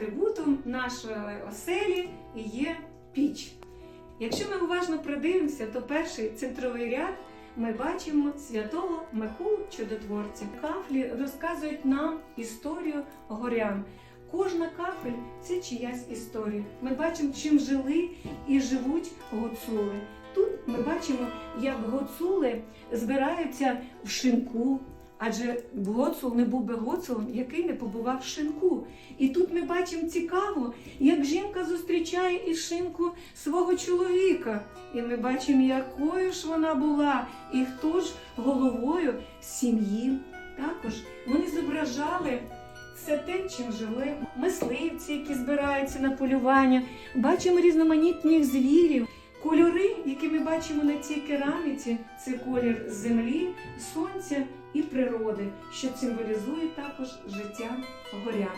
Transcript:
атрибутом нашої оселі є піч. Якщо ми уважно придивимося, то перший центровий ряд ми бачимо святого Миколу Чудотворця. Кафлі розказують нам історію горян. Кожна кафель це чиясь історія. Ми бачимо, чим жили і живуть гуцули. Тут ми бачимо, як гуцули збираються в шинку. Адже Гоцул не був би Гоцулом, який не побував в шинку. І тут бачимо цікаво, як жінка зустрічає із шинку свого чоловіка. І ми бачимо, якою ж вона була, і хто ж головою сім'ї. Також вони зображали все те, чим жили мисливці, які збираються на полювання. Бачимо різноманітних звірів. Кольори, які ми бачимо на цій кераміці, це колір землі, сонця і природи, що символізує також життя горян.